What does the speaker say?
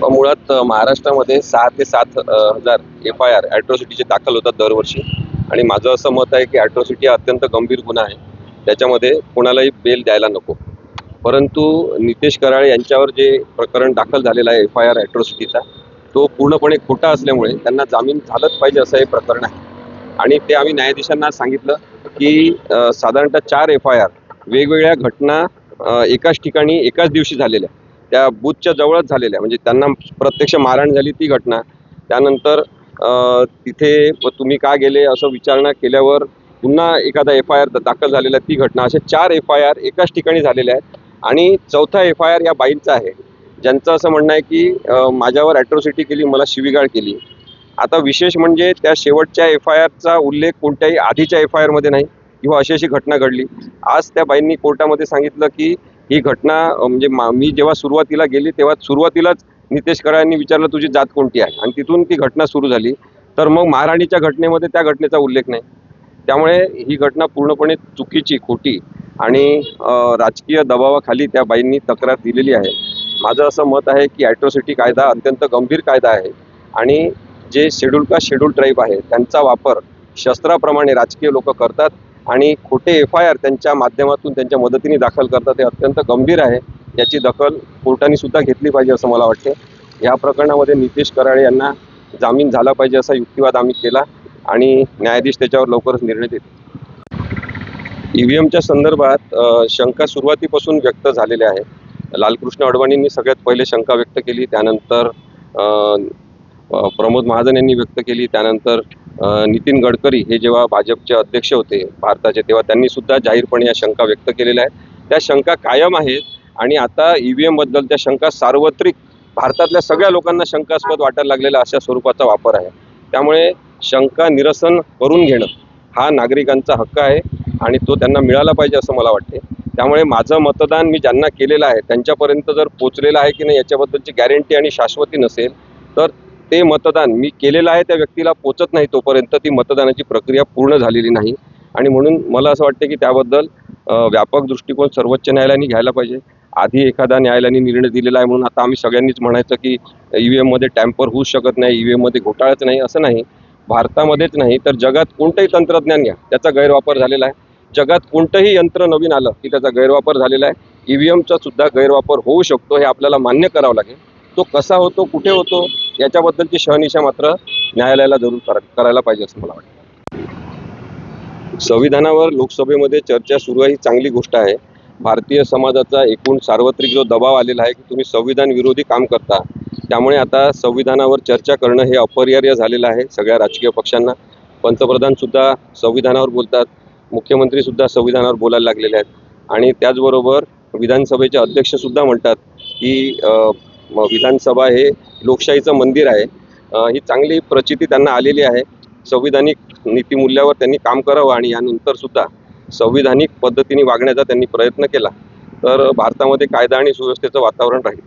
मुळात महाराष्ट्रामध्ये सहा ते सात हजार एफ आय आर ॲट्रॉसिटीचे दाखल होतात दरवर्षी. आणि माझं असं मत आहे की ॲट्रॉसिटी हा अत्यंत गंभीर गुन्हा आहे. त्याच्यामध्ये कोणालाही बेल द्यायला नको. परंतु नितेश कराळे यांच्यावर जे प्रकरण दाखल झालेलं आहे एफ आय आर ॲट्रॉसिटीचा तो पूर्णपणे खोटा असल्यामुळे त्यांना जामीन झालंच पाहिजे असं हे प्रकरण आहे. आणि ते आम्ही न्यायाधीशांना सांगितलं की साधारणतः चार एफ आय आर वेगवेगळ्या घटना एकाच ठिकाणी एकाच दिवशी झालेल्या त्या बूथच्या जवळच झालेल्या म्हणजे त्यांना प्रत्यक्ष मारहाण झाली ती घटना. त्यानंतर तिथे तुम्ही का गेले असं विचारणा केल्यावर पुन्हा एखादा एफ आय आर दाखल झालेला ती घटना. असे चार एफ आय आर एकाच ठिकाणी झालेल्या आहेत. आणि चौथा एफ आय आर या बाईंचा आहे. ज्यांचं असं म्हणणं आहे की माझ्यावर ॲट्रॉसिटी केली मला शिवीगाळ केली. आता विशेष म्हणजे त्या शेवटच्या एफ आय आरचा उल्लेख कोणत्याही आधीच्या एफ आय आरमध्ये नाही. किंवा अशी अशी घटना घडली. आज त्या बाईंनी कोर्टामध्ये सांगितलं की ही घटना म्हणजे मा- मी जेव्हा सुरुवातीला गेली तेव्हा सुरुवातीलाच नितेश कराळांनी विचारलं तुझी जात कोणती आहे? आणि तिथून ती घटना सुरू झाली. तर मग महाराणीच्या घटनेमध्ये त्या घटनेचा उल्लेख नाही. त्यामुळे ही घटना पूर्णपणे चुकीची खोटी आणि राजकीय दबावाखाली त्या बाईंनी तक्रार दिलेली आहे. माझं असं मत आहे की ॲट्रोसिटी कायदा अत्यंत गंभीर कायदा आहे आणि जे शेड्यूल का शेड्यूल ट्राईब आहे त्यांचा वापर शस्त्राप्रमाणे राजकीय लोक करतात. आणि खोटे एफ आय आर त्यांच्या माध्यमातून त्यांच्या मदतीने दाखल करतात हे अत्यंत गंभीर आहे. याची दखल कोर्टाने सुद्धा घेतली पाहिजे असं मला वाटते. या प्रकरणामध्ये नितेश कराळे यांना जामीन झाला पाहिजे असा युक्तिवाद आम्ही केला आणि न्यायाधीश त्याच्यावर लवकरच निर्णय देतील. ई व्ही एमच्या संदर्भात शंका सुरुवातीपासून व्यक्त झालेल्या आहेत लालकृष्ण अडवाणींनी सगळ्यात पहिले शंका व्यक्त केली त्यानंतर प्रमोद महाजन यांनी व्यक्त केली त्यानंतर नितीन गडकरी हे जेव्हा भाजपचे अध्यक्ष होते भारताचे तेव्हा त्यांनी सुद्धा जाहीरपणे या शंका व्यक्त केलेल्या आहेत. त्या शंका कायम आहेत आणि आता ई व्ही एमबद्दल त्या शंका सार्वत्रिक भारतातल्या सगळ्या लोकांना शंकास्पद वाटायला लागलेला अशा स्वरूपाचा वापर आहे. त्यामुळे शंका निरसन करून घेणं हा नागरिकांचा हक्क आहे आणि तो त्यांना मिळाला पाहिजे असं मला वाटते. त्यामुळे माझं मतदान मी ज्यांना केलेलं आहे त्यांच्यापर्यंत जर पोचलेलं आहे की नाही याच्याबद्दलची गॅरंटी आणि शाश्वती नसेल तर ते मतदान मी केलेलं आहे त्या व्यक्तीला पोचत नाही तोपर्यंत ती मतदानाची प्रक्रिया पूर्ण झालेली नाही. आणि म्हणून मला असं वाटतं की त्याबद्दल व्यापक दृष्टिकोन सर्वोच्च न्यायालयाने घ्यायला पाहिजे. आधी एखादा न्यायालयाने निर्णय दिलेला आहे म्हणून आता आम्ही सगळ्यांनीच म्हणायचं की ई व्ही एममध्ये टॅम्पर होऊ शकत नाही ई व्ही एममध्ये घोटाळाच नाही असं नाही. भारतामध्येच नाही तर जगात कोणतंही तंत्रज्ञान घ्या त्याचा गैरवापर झालेला आहे. जगात कोणतंही यंत्र नवीन आलं की त्याचा गैरवापर झालेला आहे. ई व्ही एमचा सुद्धा गैरवापर होऊ शकतो हे आपल्याला मान्य करावं लागेल. तो कसा होतो कुठे होतो याच्याबद्दलची शहनिशा मात्र न्यायालयाला जरूर करायला पाहिजे असं मला वाटतं. संविधानावर लोकसभेमध्ये चर्चा सुरू आहे ही चांगली गोष्ट आहे. भारतीय समाजाचा एकूण सार्वत्रिक जो दबाव आलेला आहे की तुम्ही संविधान विरोधी काम करता त्यामुळे आता संविधानावर चर्चा करणं हे अपरिहार्य झालेलं आहे सगळ्या राजकीय पक्षांना. पंतप्रधानसुद्धा संविधानावर बोलतात मुख्यमंत्रीसुद्धा संविधानावर बोलायला लागलेले आहेत. आणि त्याचबरोबर विधानसभेचे अध्यक्षसुद्धा म्हणतात की विधानसभा हे लोकशाहीचं मंदिर आहे. ही चांगली प्रचिती त्यांना आलेली आहे. संविधानिक नीतिमूल्यावर त्यांनी काम करावं आणि यानंतर सुद्धा संविधानिक पद्धतीने वागण्याचा त्यांनी प्रयत्न केला. तर भारतामध्ये कायदा आणि सुव्यवस्थेचं वातावरण राहील.